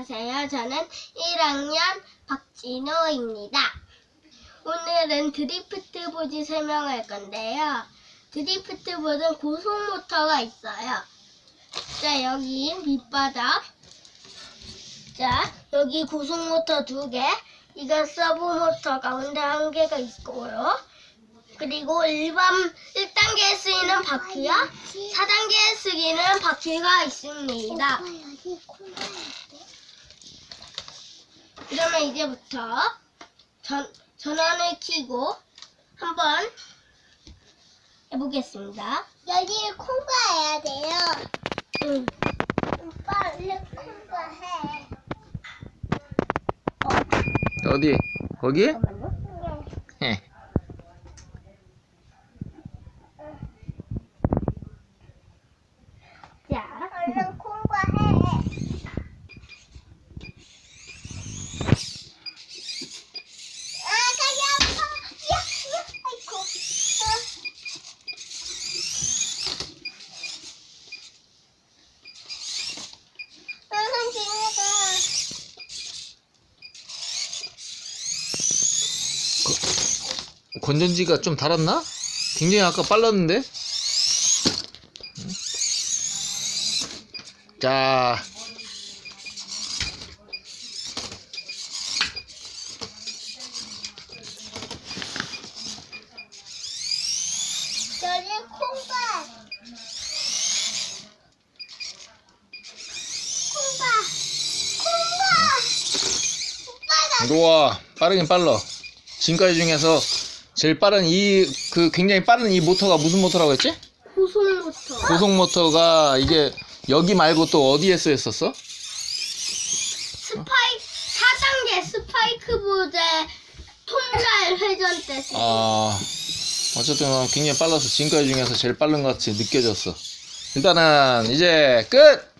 안녕하세요. 저는 1학년 박진호입니다. 오늘은 드리프트 보지 설명할 건데요. 드리프트 보는 고속 모터가 있어요. 자, 여기 밑바닥. 자, 여기 고속 모터 두 개. 이건 서브 모터 가운데 한 개가 있고요. 그리고 일반 1단계에 쓰이는 바퀴와 4단계에 쓰이는 바퀴가 있습니다. 그러면 이제부터 전, 전원을 켜고 한번 해보겠습니다. 여기 콩가해야 돼요. 응. 오빠 얼른 콩가해. 어디? 거기? 잠깐만요. 예. 자, 얼른 콩가해. 아, 다리 아파. 야, 야, 아이고. 아, 아, 지내가. 건전지가 좀 달았나? 굉장히 아까 빨랐는데? 응? 자, 여기 콩가. 콩가. 콩가. 오빠가 들어와. 빠르긴 빨라. 지금까지 중에서 제일 빠른 이, 그 굉장히 빠른 이 모터가 무슨 모터라고 했지? 고속 모터. 고속 모터가 이게 여기 말고 또 어디에 쓰였었어? 스파이 4단계 스파이크 보제 통갈 회전 때 쓰. 아, 어쨌든 굉장히 빨라서 지금까지 중에서 제일 빠른 것 같이 느껴졌어. 일단은 이제 끝!